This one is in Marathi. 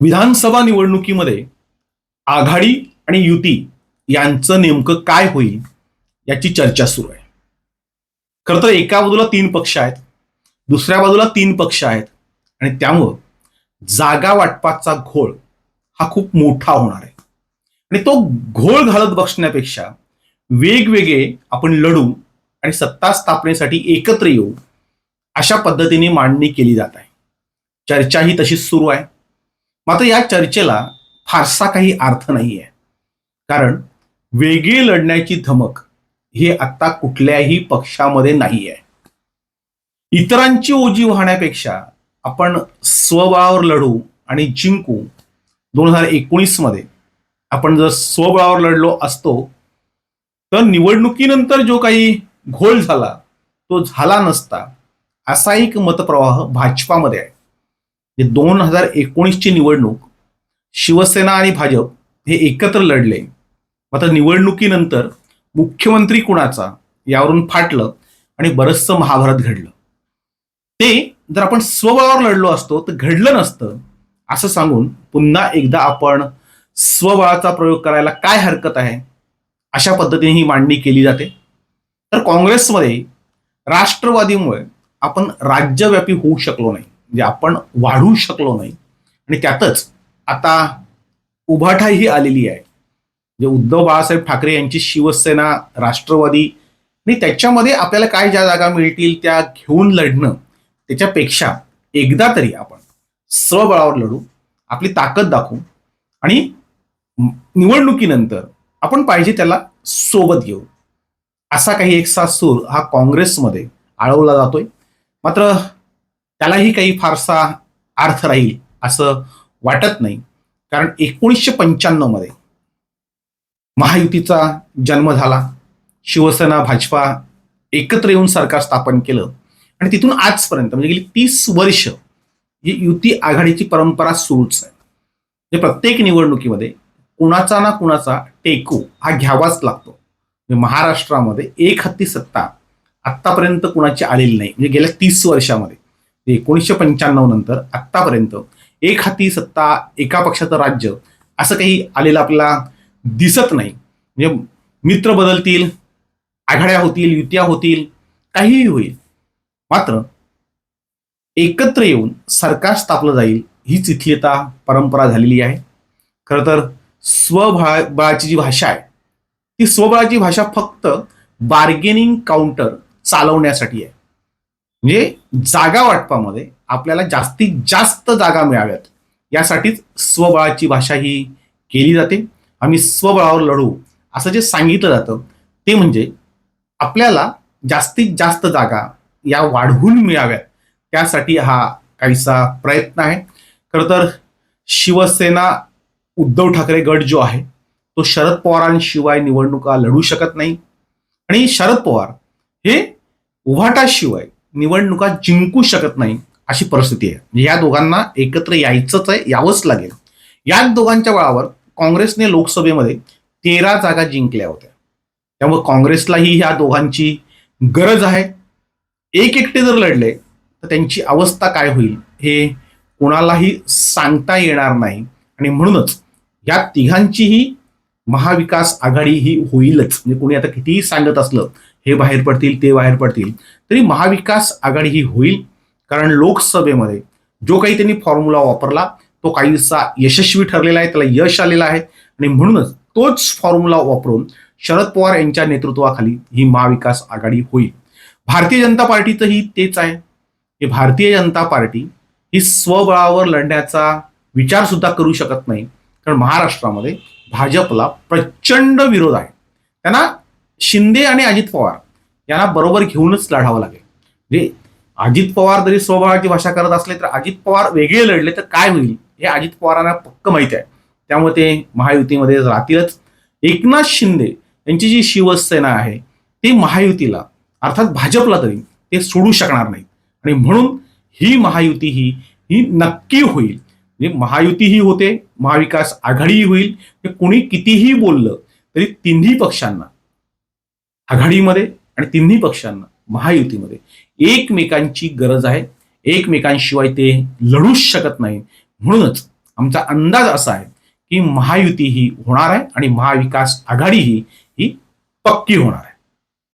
विधानसभा निवडणुकीमध्ये आघाडी आणि युती यांचं नेमकं काय होईल याची चर्चा सुरू आहे. खरं तर एका बाजूला तीन पक्ष आहेत दुसऱ्या बाजूला तीन पक्ष आहेत आणि त्यामुळं जागा वाटपाचा घोळ हा खूप मोठा होणार आहे. आणि तो घोळ घालत बसण्यापेक्षा वेगवेगळे आपण लढू आणि सत्ता स्थापनेसाठी एकत्र येऊ अशा पद्धतीने मांडणी केली जात आहे. चर्चा ही तशीच सुरू आहे. मात्र या चर्चेला फारसा काही अर्थ नाही आहे कारण वेगळी लढण्याची धमक हे आता कुठल्याही पक्षामध्ये नाही आहे इतरांची ओजी वाहण्यापेक्षा आपण स्वबळावर लढू आणि जिंकू दोन हजार एकोणीसमध्ये आपण जर स्वबळावर लढलो असतो तर निवडणुकीनंतर जो काही घोळ झाला तो झाला नसता असा एक मतप्रवाह भाजपामध्ये आहे. दोन हजार एकोणीसची निवडणूक शिवसेना आणि भाजप हे एकत्र लढले. मात्र निवडणुकीनंतर मुख्यमंत्री कुणाचा यावरून फाटलं आणि बरचसं महाभारत घडलं. ते जर आपण स्वबळावर लढलो असतो तर घडलं नसतं असं सांगून पुन्हा एकदा आपण स्वबळाचा प्रयोग करायला काय हरकत आहे अशा पद्धतीने ही मांडणी केली जाते. तर काँग्रेसमध्ये राष्ट्रवादीमुळे आपण राज्यव्यापी होऊ शकलो नाही. म्हणजे आपण वाढू शकलो नाही. आणि त्यातच आता उभाठाही आलेली आहे. जे उद्धव बाळासाहेब ठाकरे यांची शिवसेना राष्ट्रवादी आणि त्याच्यामध्ये आपल्याला काय ज्या जागा मिळतील त्या घेऊन लढणं त्याच्यापेक्षा एकदा तरी आपण स्वबळावर लढू आपली ताकद दाखवू आणि निवडणुकीनंतर आपण पाहिजे त्याला सोबत घेऊ. असा काही एक सासूर हा काँग्रेसमध्ये आळवला जातोय. मात्र त्यालाही काही फारसा अर्थ राहील असं वाटत नाही. कारण एकोणीसशे पंच्याण्णवमध्ये महायुतीचा जन्म झाला. शिवसेना भाजपा एकत्र येऊन सरकार स्थापन केलं. आणि तिथून आजपर्यंत म्हणजे गेली तीस वर्ष ही युती आघाडीची परंपरा सुरूच आहे. म्हणजे प्रत्येक निवडणुकीमध्ये कुणाचा ना कुणाचा टेकू हा घ्यावाच लागतो. म्हणजे महाराष्ट्रामध्ये एक हत्ती सत्ता आत्तापर्यंत कुणाची आलेली नाही. म्हणजे गेल्या तीस वर्षामध्ये. एकोणीसशे पंच्याण्णव नंतर आत्तापर्यंत एक हाती सत्ता एका पक्षाचं राज्य असं काही आलेलं आपल्याला दिसत नाही. म्हणजे मित्र बदलतील आघाड्या होतील युत्या होतील काहीही होईल. मात्र एकत्र येऊन सरकार स्थापलं जाईल हीच इथली आता परंपरा झालेली आहे. खरं तर स्वबळा बळाची जी भाषा आहे ती स्वबळाची भाषा फक्त बार्गेनिंग काउंटर चालवण्यासाठी आहे. म्हणजे जागा वाटपामध्ये आपल्याला जास्तीत जास्त जागा मिळाव्यात. यासाठीच स्वबळाची भाषा ही केली जाते. आम्ही स्वबळावर लढू असं जे सांगितलं जातं ते म्हणजे आपल्याला जास्तीत जास्त जागा या वाढवून मिळाव्यात. त्यासाठी हा काहीसा प्रयत्न आहे. खरं तर शिवसेना उद्धव ठाकरे गट जो आहे तो शरद पवारांशिवाय निवडणुका लढू शकत नाही. आणि शरद पवार हे उभाटाशिवाय निवडणुका जिंकू शकत नाही अशी परिस्थिती आहे. म्हणजे या दोघांना एकत्र यायचंच आहे यावंच लागेल. या दोघांच्या बळावर काँग्रेसने लोकसभेमध्ये तेरा जागा जिंकल्या होत्या. त्यामुळे काँग्रेसलाही ह्या दोघांची गरज आहे. एक एकटे जर लढले तर त्यांची अवस्था काय होईल हे कोणालाही सांगता येणार नाही. आणि म्हणूनच या तिघांचीही महाविकास आघाडी ही होईलच. म्हणजे कोणी आता कितीही सांगत असलं हे बाहेर पडतील ते बाहेर पडतील तरी महाविकास आघाडी ही होईल. कारण लोकसभेमध्ये जो काही त्यांनी फॉर्म्युला वापरला तो काहीसा यशस्वी ठरलेला आहे त्याला यश आलेलं आहे. आणि म्हणूनच तोच फॉर्म्युला वापरून शरद पवार यांच्या नेतृत्वाखाली ही महाविकास आघाडी होईल. भारतीय जनता पार्टीचंही तेच आहे. की भारतीय जनता पार्टी ही स्वबळावर लढण्याचा विचार सुद्धा करू शकत नाही. कारण महाराष्ट्रामध्ये भाजपला प्रचंड विरोध आहे. त्यांना शिंदे आणि अजित पवार यांना बरोबर घेऊनच लढावं लागेल. म्हणजे अजित पवार जरी स्वभावाची भाषा करत असले तर अजित पवार वेगळे लढले तर काय होईल? हे अजित पवारांना पक्क माहिती आहे. त्यामुळे ते महायुतीमध्ये राहतीलच. एकनाथ शिंदे यांची जी शिवसेना आहे ती महायुतीला अर्थात भाजपला तरी ते सोडू शकणार नाहीत. आणि म्हणून ही महायुती ही ही नक्की होईल. म्हणजे महायुती ही होते महाविकास आघाडीही होईल. म्हणजे हे कुणी कितीही बोललं तरी तिन्ही पक्षांना आघाडीमध्ये आणि तिन्ही पक्षांना महायुतीमध्ये एकमेकांची गरज आहे. एकमेकांशिवाय ते लढूच शकत नाही. म्हणूनच आमचा अंदाज असा आहे की महायुती ही होणार आहे आणि महाविकास आघाडी ही ही पक्की होणार आहे.